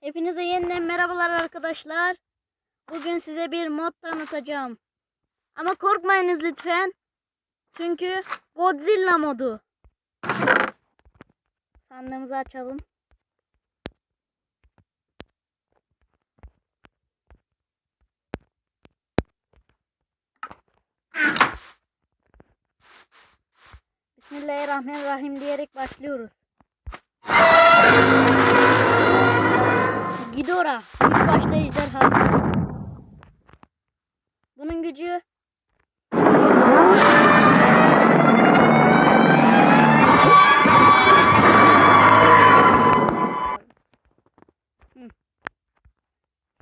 Hepinize yeniden merhabalar arkadaşlar. Bugün size bir mod tanıtacağım. Ama korkmayınız lütfen. Çünkü Godzilla modu. Sandığımızı açalım. Bismillahirrahmanirrahim diyerek başlıyoruz. Gidora. Üç başlı ejderha. Bunun gücü Hı.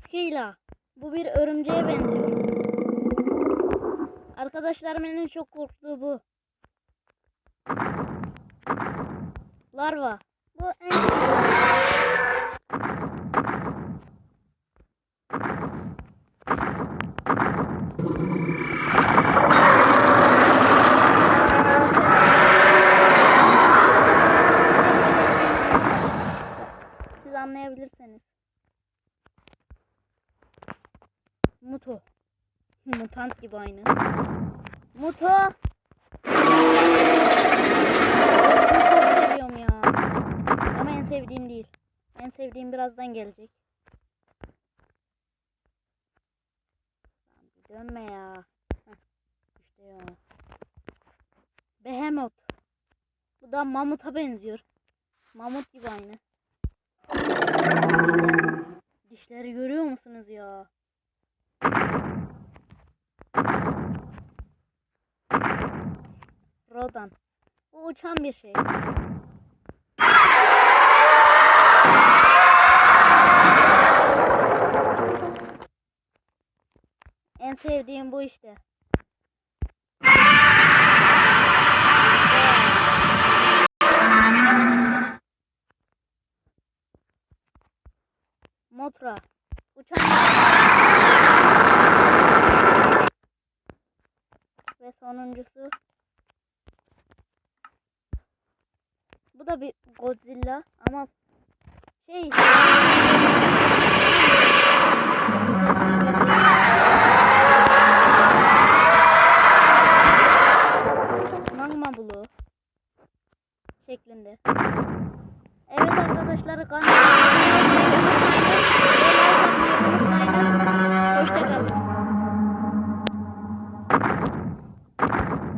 Skila. Bu bir örümceğe benziyor. Arkadaşlarımın en çok korktuğu bu. Larva. Bu en anlayabilirseniz. Muto. Mutant gibi aynı. Muto. Çok seviyorum ya. Ama en sevdiğim değil. En sevdiğim birazdan gelecek. Dönme ya. Heh, İşte ya. Behemoth. Bu da mamuta benziyor. Mamut gibi aynı. Dişleri görüyor musunuz ya? Rodan. Bu uçan bir şey. En sevdiğim bu işte. Motra. Uçan Ve sonuncusu Bu da bir Godzilla ama şey Magma bulu şeklinde. Evet arkadaşlar olmayı